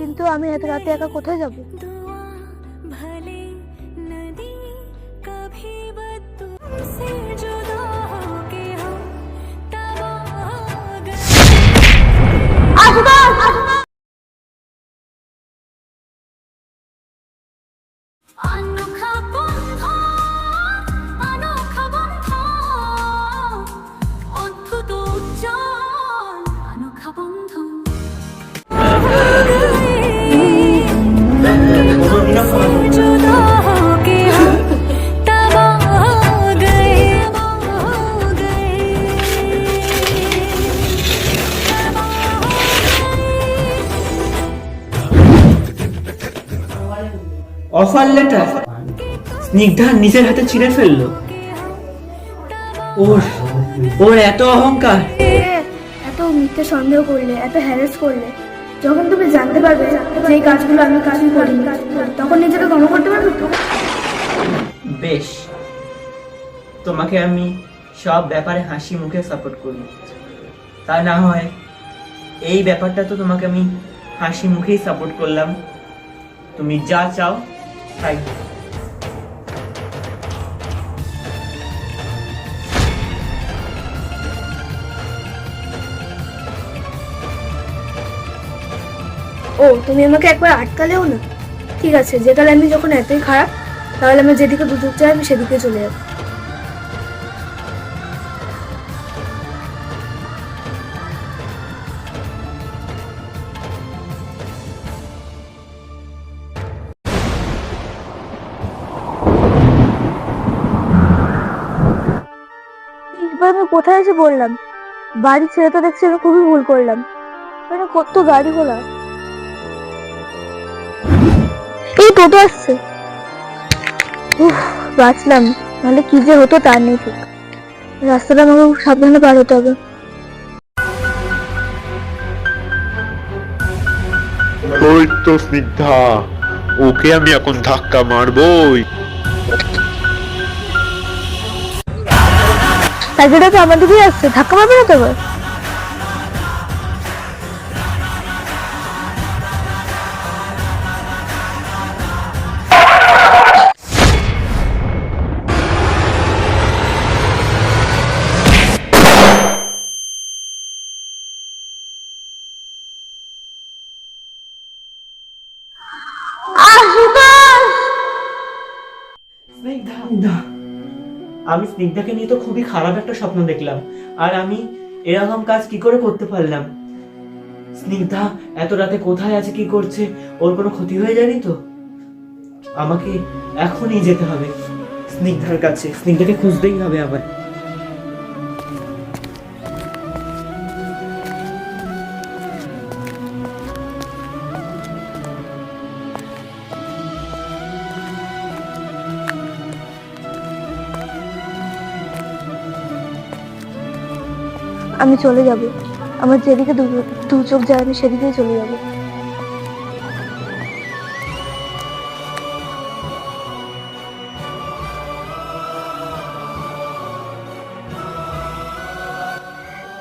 কিন্তু আমি এত রাতে একা কোথায় যাব? दुआ অফার লেটার? স্নিগ্ধা নিজের হাতে ছিঁড়ে ফেলল। ওর ওর এত অহংকার। এত মিথ্যে সন্দেহ করলে এত হ্যারেস করলে যখন তুমি জানতে পারবে যে এই কাজগুলো আমি কিছুই করিনি তখন নিজেকে ক্ষমা করতে পারবে তো? বেশ। তোমাকে আমি সব ব্যাপারে হাসি মুখে সাপোর্ট করি। তা না হয় এই ব্যাপারটা তো তোমাকে আমি হাসি মুখেই সাপোর্ট করলাম। তুমি যা চাও ও, তুমি আমাকে একবার আটকালেও না। ঠিক আছে, যেটা আমি যখন এতই খারাপ, তাহলে আমি যেদিকে দুধ চাই আমি সেদিকে চলে যাব। এবার আমি কোথায় এসে বললাম? বাড়ি ছেড়ে তো দেখছি আমি খুবই ভুল করলাম। মানে কত গাড়ি ঘোড়া। এই টোটো আসছে। বাঁচলাম। নাহলে কি যে হতো তার নেই ঠিক। রাস্তাটা আমাকে খুব সাবধানে পার হতে হবে। ওই তো স্নিগ্ধা, ওকে আমি এখন ধাক্কা মারবই। সাইকেলটা তো আমার দিকেই আসছে ধাক্কা মারবে না তো আবার? স্নিগ্ধা আমি স্নিগ্ধাকে নিয়ে তো খুবই খারাপ একটা স্বপ্ন দেখলাম। আর আমি এরকম কাজ কি করে করতে পারলাম? স্নিগ্ধা, এত রাতে কোথায় আছে, কি করছে? ওর কোনো ক্ষতি হয়ে যায়নি তো? আমাকে এখনই যেতে হবে। স্নিগ্ধার কাছে, স্নিগ্ধাকে খুঁজতেই হবে আবার। আমি চলে যাব। আমার যেদিকে দু চোখ যায়, আমি সেদিকেই চলে যাব।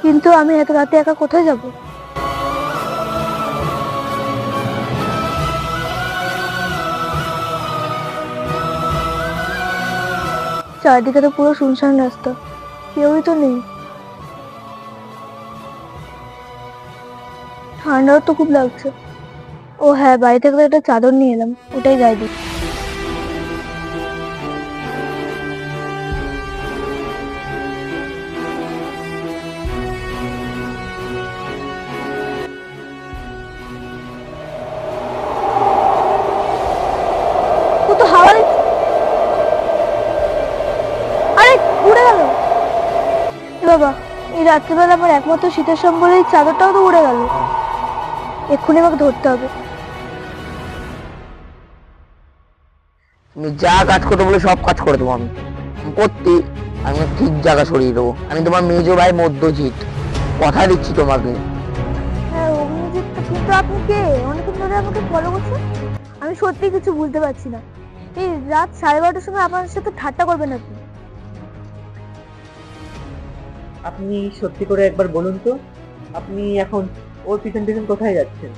কিন্তু আমি এত রাতে একা কোথায় যাব? চারদিকে তো পুরো শুনশান রাস্তা। কেউই তো নেই। ঠান্ডাও তো খুব লাগছে। ও হ্যাঁ বাড়ি থেকে একটা চাদর নিয়ে এলাম, ওটাই গায়ে দিই। বাবা, এই রাত্রিবেলা আমার একমাত্র শীতের সম্বলে এই চাদরটাও তো উড়ে গেল। এক্ষুনি আমাকে ধরতে হবে। তুমি যা কাজ করতে বলে সব কাজ করে দেবো আমি। করতে আমি ঠিক জায়গা সরিয়ে দেবো। আমি তোমার মেজো ভাই মধ্যজিৎ। কথা দিচ্ছি তোমাকে। হ্যাঁ অগ্নিজিৎ কিন্তু আপনি কে? অনেকক্ষণ ধরে আমাকে ফলো করছেন? আমি সত্যি কিছু বুঝতে পারছি না। এই রাত সাড়ে বারোটার সময় আপনার সাথে ঠাট্টা করবেন আপনি। আপনি সত্যি করে একবার বলুন তো আপনি এখন ওর পিছন পিছন কোথায় যাচ্ছেন?